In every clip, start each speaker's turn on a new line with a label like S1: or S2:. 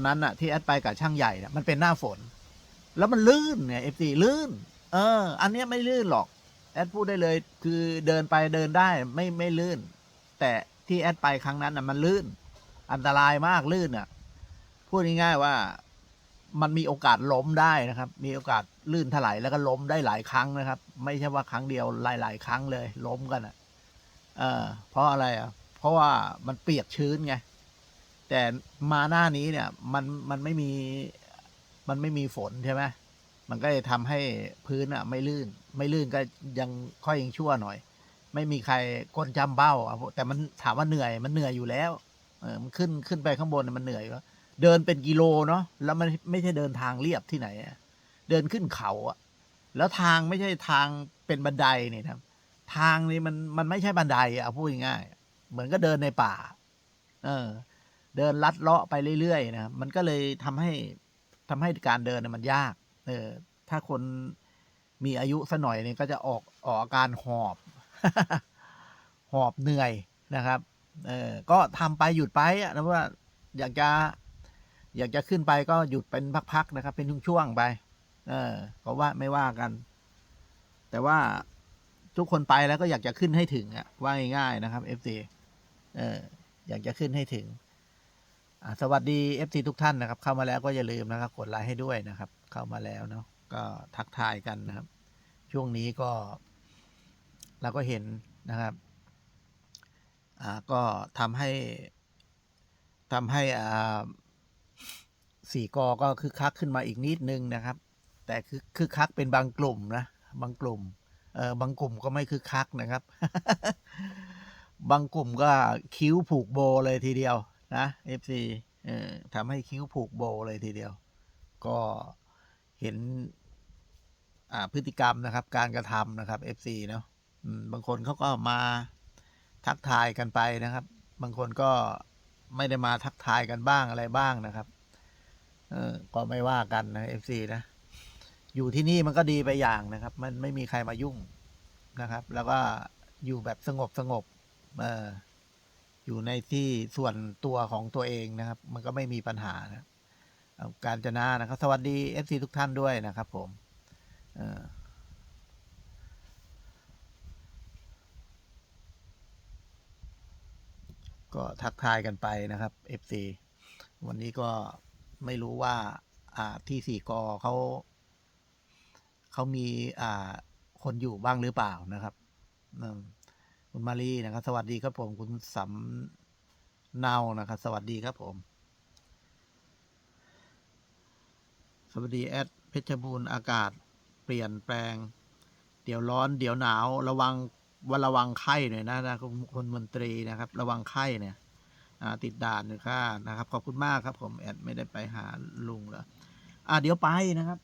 S1: วันนั้นอะที่แอดไปกับช่างใหญ่เนี่ยมันเป็นหน้าฝน แล้วมันลื่นเนี่ยเอฟซีลื่น เออ อันเนี้ยไม่ลื่นหรอก แอดพูดได้เลย คือเดินไปเดินได้ไม่ไม่ลื่น แต่ที่แอดไปครั้งนั้นอะมันลื่น อันตรายมากลื่นอะพูดง่ายๆว่ามันมีโอกาสล้มได้นะครับ มีโอกาสลื่นถลายแล้วก็ล้มได้หลายครั้งนะครับ ไม่ใช่ว่าครั้งเดียวหลาย ๆ ครั้งเลย ล้มกันอะ เออเพราะอะไรอะ เพราะว่ามันเปียกชื้นไง แต่มาหน้านี้เนี่ยมันมันไม่มีมันไม่มีฝนใช่ไหมมันก็จะทำให้พื้นอะ ไม่ลื่น ไม่ลื่นก็ยังค่อยยังชั่วหน่อย ไม่มีใครก้นจำเบ้าอะแต่มันถามว่าเหนื่อยมันเหนื่อยอยู่แล้วเออมันขึ้นขึ้นไปข้างบนน่ะมันเหนื่อยก็เดินเป็นกิโลเนาะแล้วมันไม่ใช่เดินทางเรียบที่ไหนเดินขึ้นเขาอะแล้วทางไม่ใช่ทางเป็นบันไดนี่นะทางนี้มันมันไม่ใช่บันไดอะเอาพูดง่ายเหมือนก็เดินในป่า เออ เดินลัดเลาะไปเรื่อยๆนะมันก็เลยทำให้ทำให้การเดินน่ะมันยาก เออ ถ้าคนมีอายุสัหน่อยเนี่ยก็จะออกออกอาการหอบ หอบเหนื่อยนะครับ เออก็ทำไปหยุดไปอะนะว่าอยากจะ อยากจะขึ้นไปก็หยุดเป็นพักๆนะครับ เป็นช่วงๆไป เออก็ว่าไม่ว่ากัน แต่ว่าทุกคนไปแล้วก็อยากจะขึ้นให้ถึงอะว่าง่ายๆนะครับ FC เอออยากจะขึ้นให้ถึง สวัสดี FC ทุกท่านนะครับ เข้ามาแล้วก็อย่าลืมนะครับกดไลค์ให้ด้วยนะครับ เข้ามาแล้วเนาะก็ทักทายกันนะครับ ช่วงนี้ก็เราก็เห็นนะครับอ่าก็ทำให้ทำให้อ่าสี่กอก็คึกคักขึ้นมาอีกนิดนึงนะครับ แต่คือคึกคักเป็นบางกลุ่มนะบางกลุ่มเออบางกลุ่มก็ไม่คึกคักนะครับ บางกลุ่มก็คิ้วผูกโบเลยทีเดียว นะ FC เออทำให้คิ้วผูกโบเลยทีเดียว ก็เห็นพฤติกรรมนะครับ การกระทำนะครับ FC เนาะบางคนเขาก็มาทักทายกันไปนะครับ บางคนก็ไม่ได้มาทักทายกันบ้างอะไรบ้างนะครับ เออก็ไม่ว่ากันนะ FC นะ อยู่ที่นี่มันก็ดีไปอย่างนะครับ มันไม่มีใครมายุ่งนะครับ แล้วก็อยู่แบบสงบสงบ เออ อยู่ในที่ส่วนตัวของตัวเองนะครับ มันก็ไม่มีปัญหานะการจนานะครับ สวัสดี FC ทุกท่านด้วยนะครับผมก็ทักทายกันไปนะครับ FC วันนี้ก็ไม่รู้ว่าที่สี่กอเขาเขามีคนอยู่บ้างหรือเปล่านะครับ คุณมารีนะครับ สวัสดีครับผม คุณสำเนานะครับ สวัสดีครับผม สวัสดีแอดเพชรบูรณ์อากาศเปลี่ยนแปลง เดี๋ยวร้อน เดี๋ยวหนาว ระวังวันระวังไข้หน่อยนะนะคุณคุณมนตรีนะครับ ระวังไข้เนี่ยติดด่านหนึ่ค่านะครับ ขอบคุณมากครับ ผมแอดไม่ได้ไปหาลุงแล้วอ่าเดี๋ยวไปนะครับ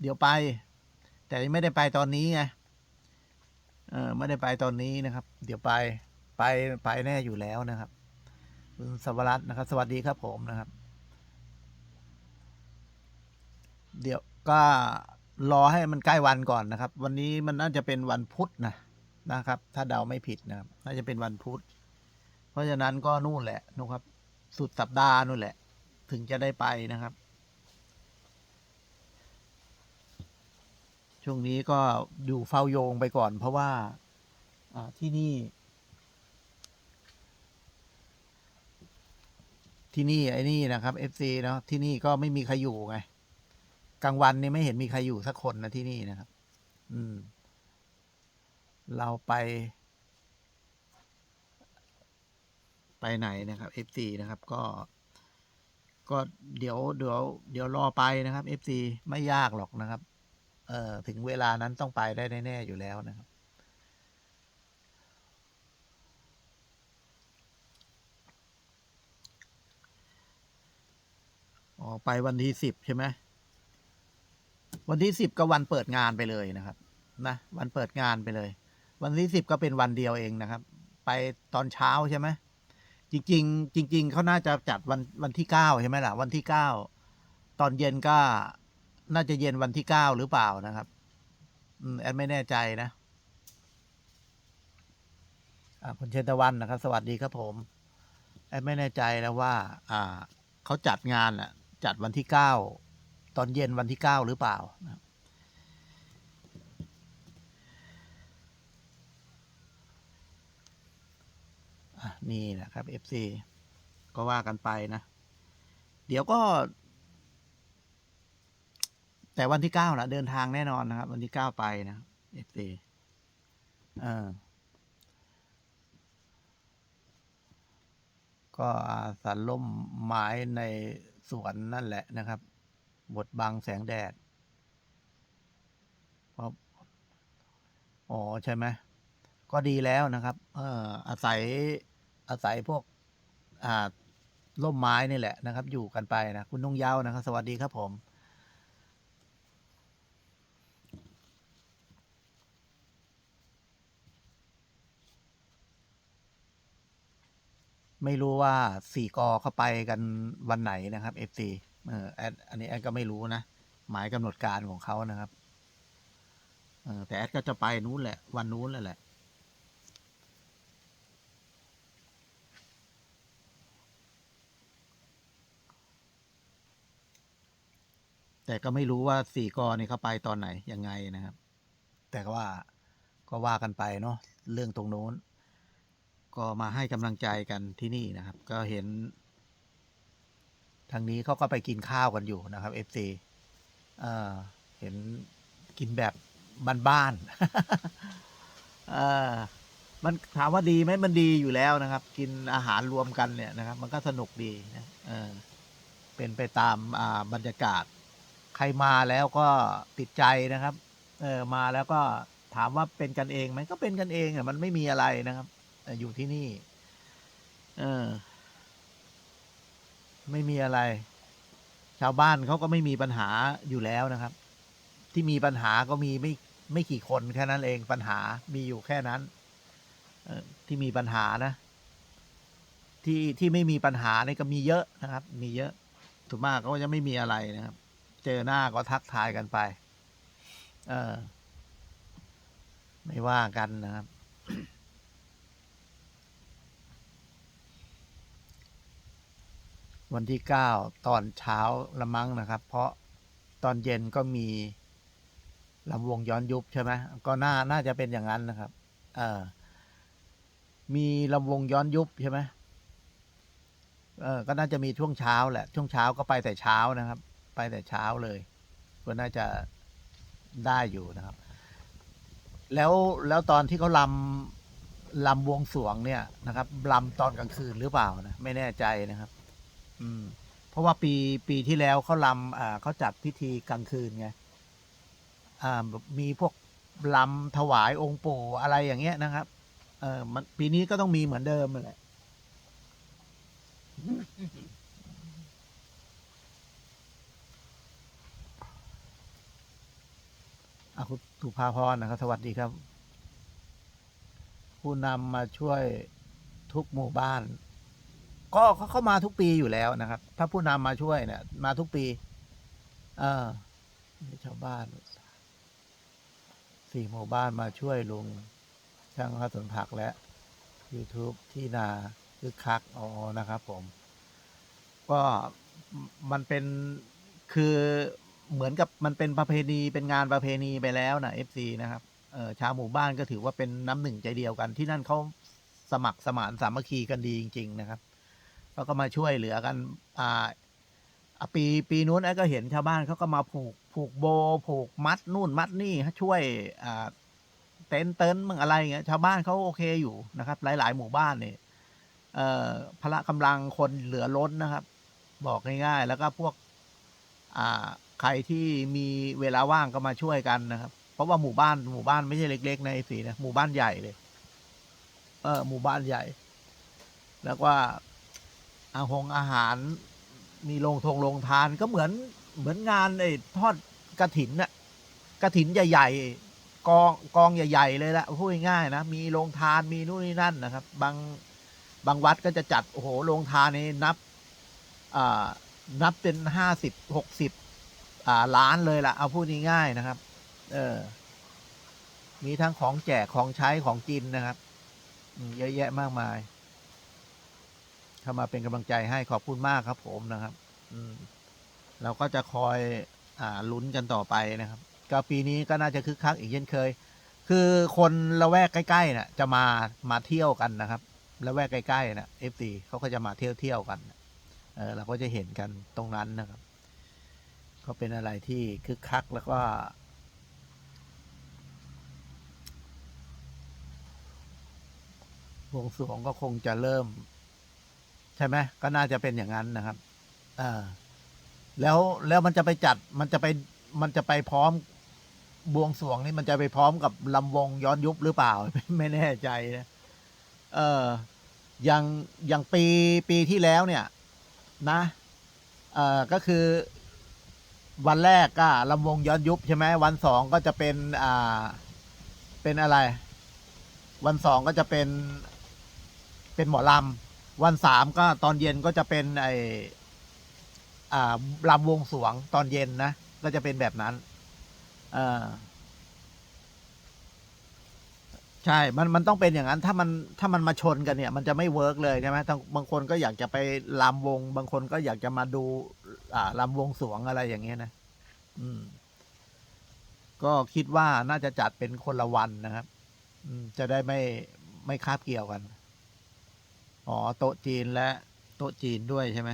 S1: เดี๋ยวไป แต่ไม่ได้ไปตอนนี้ไง เออไม่ได้ไปตอนนี้นะครับ เดี๋ยวไปไปไปแน่อยู่แล้วนะครับคุณสวรัตน์นะครับ สวัสดีครับผมนะครับ เดี๋ยวก็รอให้มันใกล้วันก่อนนะครับ วันนี้มันน่าจะเป็นวันพุธนะนะครับ ถ้าเดาไม่ผิดนะครับ น่าจะเป็นวันพุธ เพราะฉะนั้นก็นู่นแหละนะครับ สุดสัปดาห์นู่นแหละ ถึงจะได้ไปนะครับ ช่วงนี้ก็อยู่เฝ้าโยงไปก่อน เพราะว่าที่นี่ ที่นี่ไอ้นี่นะครับ FC เนาะที่นี่ก็ไม่มีใครอยู่ไงกลางวันนี่ไม่เห็นมีใครอยู่สักคนนะที่นี่นะครับ อืม เราไป ไปไหนนะครับ FC นะครับก็ก็เดี๋ยวเดี๋ยวเดี๋ยวรอไปนะครับ FC ไม่ยากหรอกนะครับ เอ่อถึงเวลานั้นต้องไปได้แน่ๆอยู่แล้วนะครับ อ๋อ ไปวันที่สิบใช่ไหมวันที่สิบก็วันเปิดงานไปเลยนะครับ นะ วันเปิดงานไปเลย วันที่สิบก็เป็นวันเดียวเองนะครับ ไปตอนเช้าใช่ไหมจริง ๆ จริง ๆเขาน่าจะจัดวันวันที่เก้าใช่ไหมล่ะ วันที่เก้าตอนเย็นก็ น่าจะเย็นวันที่เก้าหรือเปล่านะครับ อืมแอดไม่แน่ใจนะอ่าคุณเชนตะวันนะครับ สวัสดีครับผม แอดไม่แน่ใจนะว่า อ่าเขาจัดงานอะ จัดวันที่เก้าตอนเย็นวันที่เก้าหรือเปล่านะนี่นะครับ FC ก็ว่ากันไปนะ เดี๋ยวก็ แต่วันที่เก้านะเดินทางแน่นอนนะครับ วันที่เก้าไปนะครับ FC เออก็อาศัยล่มไม้ในสวนนั่นแหละนะครับบดบังแสงแดดเพราะอ๋อใช่ไหมก็ดีแล้วนะครับ เอออาศัยอาศัยพวก อ่าร่มไม้นี่แหละนะครับ อยู่กันไปนะ คุณนุ่งเย้านะครับ สวัสดีครับผม ไม่รู้ว่าสี่กอเข้าไปกันวันไหนนะครับ FC เออแอดอันนี้แอดก็ไม่รู้นะ หมายกำหนดการของเขานะครับเออแต่แอดก็จะไปนู้นแหละ วันนู้นแหละแต่ก็ไม่รู้ว่าสี่กอนี่เขาไปตอนไหนยังไงนะครับ แต่ว่าก็ว่ากันไปเนาะเรื่องตรงโน้น ก็มาให้กำลังใจกันที่นี่นะครับ ก็เห็น ทางนี้เขาก็ไปกินข้าวกันอยู่นะครับ FC เอ่อเห็นกินแบบบ้านๆเออมันถามว่าดีไหมมันดีอยู่แล้วนะครับ กินอาหารรวมกันเนี่ยนะครับ มันก็สนุกดีนะเออเป็นไปตามอ่าบรรยากาศ ใครมาแล้วก็ติดใจนะครับ เออมาแล้วก็ถามว่าเป็นกันเองไหมก็เป็นกันเองอะมันไม่มีอะไรนะครับ อยู่ที่นี่ เออ ไม่มีอะไร ชาวบ้านเขาก็ไม่มีปัญหาอยู่แล้วนะครับ ที่มีปัญหาก็มีไม่ไม่กี่คนแค่นั้นเองปัญหามีอยู่แค่นั้นที่มีปัญหานะ ที่ที่ไม่มีปัญหาเนี่ยก็มีเยอะนะครับ มีเยอะถูกมากก็จะไม่มีอะไรนะครับ เจอหน้าก็ทักทายกันไป เออ ไม่ว่ากันนะครับ วันที่เก้าตอนเช้าละมั้งนะครับ เพราะตอนเย็นก็มีลำวงย้อนยุบใช่ไหมก็น่าน่าจะเป็นอย่างนั้นนะครับ เออมีลำวงย้อนยุบใช่ไหมเออก็น่าจะมีช่วงเช้าแหละ ช่วงเช้าก็ไปแต่เช้านะครับ ไปแต่เช้าเลย ก็น่าจะได้อยู่นะครับ แล้วแล้วตอนที่เขาลำลำวงสวงเนี่ยนะครับลำตอนกลางคืนหรือเปล่านะไม่แน่ใจนะครับ อืมเพราะว่าปีปีที่แล้วเขาลำอ่าเขาจัดพิธีกลางคืนไงอ่ามีพวกลำถวายองค์ปู่อะไรอย่างเงี้ยนะครับ เออมันปีนี้ก็ต้องมีเหมือนเดิมนั่นแหละอาคุณสุภาพรนะครับ สวัสดีครับ ผู้นำมาช่วยทุกหมู่บ้าน ก็เขาเข้ามาทุกปีอยู่แล้วนะครับ ถ้าผู้นำมาช่วยเนี่ย มาทุกปี เออชาวบ้านสี่หมู่บ้านมาช่วยลุง ช่างพัสวนผักและ YouTube ที่นาคือคักอ๋อนะครับผม ก็มันเป็นคือเหมือนกับมันเป็นประเพณีเป็นงานประเพณีไปแล้วนะ FC นะครับเออชาวหมู่บ้านก็ถือว่าเป็นน้ำหนึ่งใจเดียวกันที่นั่นเขาสมัครสมานสามัคคีกันดีจริง ๆ นะครับ แล้วก็มาช่วยเหลือกัน อ่าอปีปีนู้นไอ้ก็เห็นชาวบ้านเขาก็มาผูกผูกโบ ผูกมัดนู่นมัดนี่ช่วยอ่าเต็นเต็นมึงอะไรเงี้ยชาวบ้านเขาโอเคอยู่นะครับ หลาย ๆ หมู่บ้านเนี่ยเอ่อพละกำลังคนเหลือล้นนะครับ บอกง่ายๆแล้วก็พวก อ่า ใครที่มีเวลาว่างก็มาช่วยกันนะครับ เพราะว่าหมู่บ้านหมู่บ้านไม่ใช่เล็ก ๆ ในสีนะหมู่บ้านใหญ่เลย เออหมู่บ้านใหญ่ แล้วก็ อาหงอาหาร มีโรงทงโรงทานก็เหมือนเหมือนงานไอ้ทอดกระถินน่ะกระถินใหญ่ ๆ กองกองใหญ่ ๆ เลยละพูดง่ายๆนะ มีโรงทานมีนู่นนี่นั่นนะครับ บางบางวัดก็จะจัด โอ้โหโรงทานนี่นับอ่านับเป็นห้าสิบหกสิบอ่าล้านเลยละเอาพูดง่ายๆนะครับ เออ มีทั้งของแจกของใช้ของกินนะครับเยอะแยะมากมาย เข้ามาเป็นกำลังใจให้ขอบคุณมากครับ ผมนะครับ อืมเราก็จะคอยอ่าลุ้นกันต่อไปนะครับก็ปีนี้ก็น่าจะคึกคักอีกเช่นเคย คือคนละแวกใกล้ๆน่ะ จะมามาเที่ยวกันนะครับละแวกใกล้ๆน่ะเอฟซีเขาก็จะมาเที่ยวเที่ยวกันเออเราก็จะเห็นกันตรงนั้นนะครับก็เป็นอะไรที่คึกคักแล้วก็วงสวงก็คงจะเริ่ม ใช่ไหมก็น่าจะเป็นอย่างนั้นนะครับเออแล้วแล้วมันจะไปจัดมันจะไปมันจะไปพร้อมบวงสรวงนี่มันจะไปพร้อมกับลำวงย้อนยุบหรือเปล่า ไม่แน่ใจนะเอออย่างอย่างปีปีที่แล้วเนี่ย นะเออก็คือวันแรกก็ลำวงย้อนยุบใช่ไหมวันสองก็จะเป็นอ่าเป็นอะไร วันสองก็จะเป็นเป็นหมอลำ วันสามก็ตอนเย็นก็จะเป็นไออ่าลำวงสวงตอนเย็นนะ ก็จะเป็นแบบนั้นอใช่ มัน มันต้องเป็นอย่างนั้น ถ้ามัน ถ้ามันมาชนกันเนี่ย มันจะไม่เวิร์กเลยใช่ไหมบางคนก็อยากจะไปลำวง บางคนก็อยากจะมาดู อ่าลำวงสวงอะไรอย่างเงี้ยนะ อืม ก็คิดว่าน่าจะจัดเป็นคนละวันนะครับ อืม จะได้ไม่ ไม่คาบเกี่ยวกัน อ๋อ โต๊ะจีนและโต๊ะจีนด้วยใช่ไหม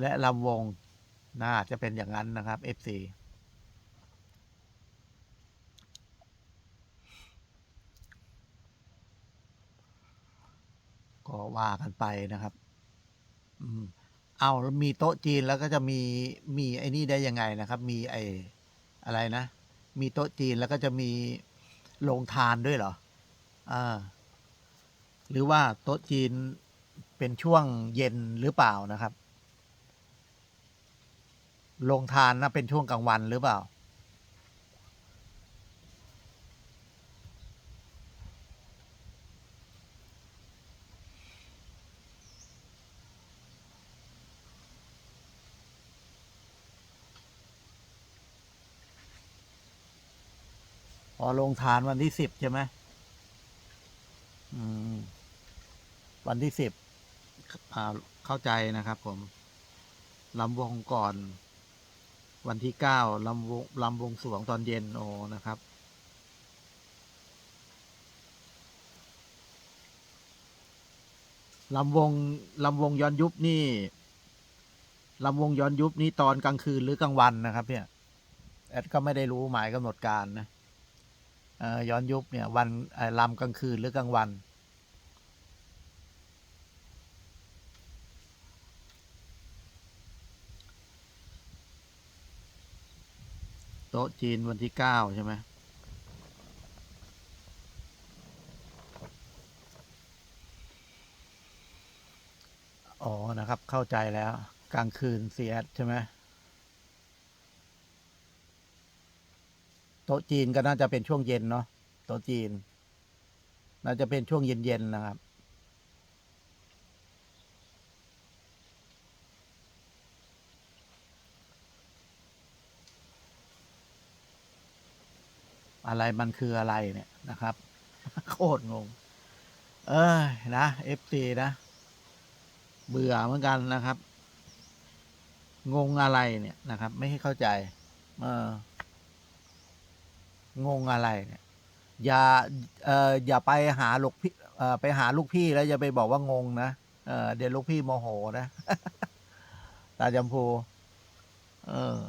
S1: และลำวง น่าจะเป็นอย่างนั้นนะครับ FC ก็ว่ากันไปนะครับ อืมเอามีโต๊ะจีนแล้วก็จะมีมีไอ้นี่ได้ยังไงนะครับ มีไอ้อะไรนะ มีโต๊ะจีนแล้วก็จะมีโรงทานด้วยเหรอ หรือว่าโต๊ะจีนเป็นช่วงเย็นหรือเปล่านะครับโรงทานนะเป็นช่วงกลางวันหรือเปล่าอ๋อลงทานวันที่สิบใช่ไหม วันที่สิบเข้าใจนะครับผมลำวงก่อน วันที่เก้าลำวงลำวงสวงตอนเย็นโอนะครับ ลำวงลำวงย้อนยุบนี่ลำวงย้อนยุบนี่ตอนกลางคืนหรือกลางวันนะครับ เนี่ย แอดก็ไม่ได้รู้หมายกำหนดการนะ ย้อนยุบเนี่ยวันลำกลางคืนหรือกลางวัน โต๊ะจีนวันที่เก้าใช่ไหมอ๋อนะครับเข้าใจแล้ว กลางคืนเสียใช่ไหม โต๊ะจีนก็น่าจะเป็นช่วงเย็นเนาะโต๊ะจีน น่าจะเป็นช่วงเย็นๆนะครับ อะไรมันคืออะไรเนี่ยนะครับ โคตรงง เอ้ยนะเอฟซีนะ เบื่อเหมือนกันนะครับ งงอะไรเนี่ยนะครับ ไม่ให้เข้าใจ เออ งงอะไรเนี่ยอย่าเอ่ออย่าไปหาลูกพี่เอ่อไปหาลูกพี่แล้วอย่าไปบอกว่างงนะเออเดี๋ยวลูกพี่โมโหนะตาจำพูเออ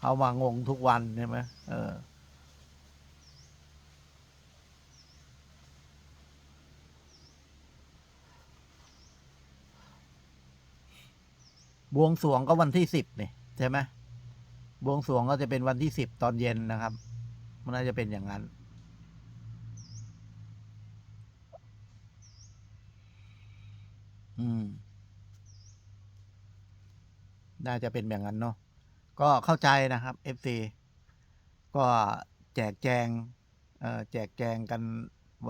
S1: เขามางงทุกวันใช่ไหมเออบวงสรวงก็วันที่สิบเนี่ยใช่ไหม บวงสรวงก็จะเป็นวันที่สิบตอนเย็นนะครับ มันน่าจะเป็นอย่างนั้น อืม น่าจะเป็นแบบนั้นเนาะ ก็เข้าใจนะครับ FC ก็แจกแจง เอ่อ แจกแจงกัน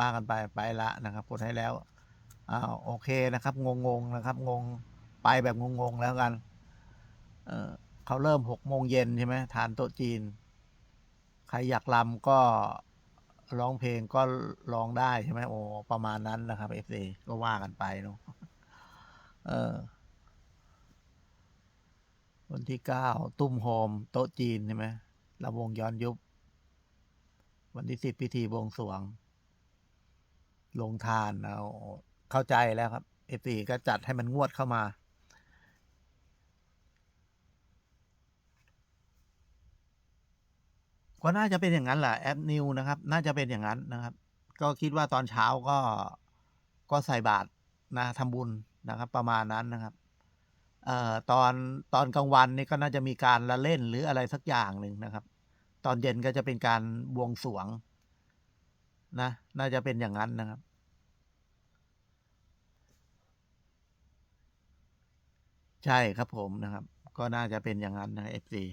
S1: ว่ากันไปไปละนะครับกดให้แล้วอ้าวโอเคนะครับ งงๆนะครับ งงไปแบบงงๆแล้วกัน เออ เขาเริ่มหกโมงเย็นใช่ไหมทานโต๊ะจีน ใครอยากลำก็ร้องเพลงก็ร้องได้ใช่ไหมโอ้ประมาณนั้นนะครับเอฟซีก็ว่ากันไปเนาะเออ วันที่เก้าตุ้มโฮมโต๊ะจีนใช่ไหมลำวงย้อนยุบ วันที่สิบพิธีบวงสรวง ลงทานเอาเข้าใจแล้วครับเอฟซีก็จัดให้มันงวดเข้ามา ก็น่าจะเป็นอย่างนั้นแหละแอปนิวนะครับ น่าจะเป็นอย่างนั้นนะครับ ก็คิดว่าตอนเช้าก็ก็ใส่บาตรนะทำบุญนะครับ ประมาณนั้นนะครับเอ่อตอนตอนกลางวันนี่ก็น่าจะมีการละเล่นหรืออะไรสักอย่างหนึ่งนะครับ ตอนเย็นก็จะเป็นการบวงสรวงนะ น่าจะเป็นอย่างนั้นนะครับใช่ครับผมนะครับ ก็น่าจะเป็นอย่างนั้นนะเอฟซี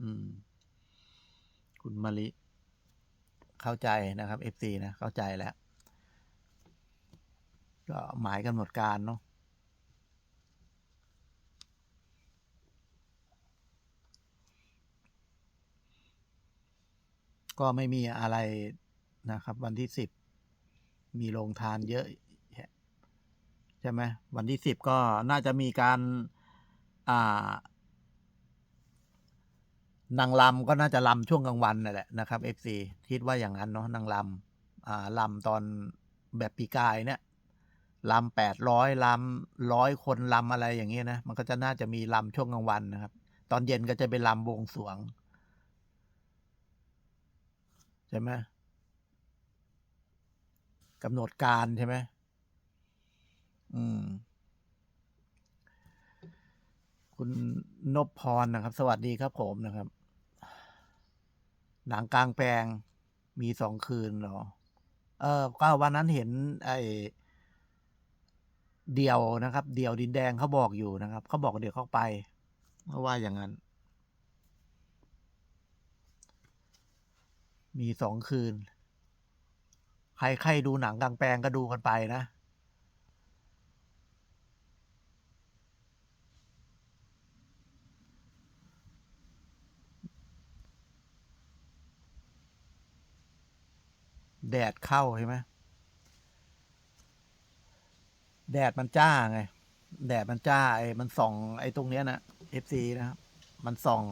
S1: อืม คุณมะลิ เข้าใจนะครับเอฟซีนะ เข้าใจแล้ว ก็หมายกำหนดการเนาะก็ไม่มีอะไรนะครับ วันที่สิบมีโรงทานเยอะใช่ไหมวันที่สิบก็น่าจะมีการอ่า นางลำก็น่าจะลำช่วงกลางวันนั่นแหละนะครับ FC คิดว่าอย่างนั้นเนาะนางลำอ่าลำตอนแบบปีกายเนี่ยลำแปดร้อยลำร้อยคนลำอะไรอย่างเงี้ยนะ มันก็จะน่าจะมีลำช่วงกลางวันนะครับ ตอนเย็นก็จะเป็นลำบวงสวง ใช่ไหมกำหนดการใช่ไหมอืม คุณนพพรนะครับ สวัสดีครับผมนะครับ หนังกลางแปลงมีสองคืนเหรอ เออก็วันนั้นเห็น ไอเดียวนะครับ เดียวดินแดงเขาบอกอยู่นะครับเขาบอกเดี๋ยวเขาไปเพราะว่าอย่างนั้น มีสองคืน ใครใครดูหนังกลางแปลงก็ดูกันไปนะ แดดเข้าใช่ไหมแดดมันจ้าไง แดดมันจ้าไอ้มันส่อง ไอ้ตรงเนี้ยนะ FC นะครับ มันส่อง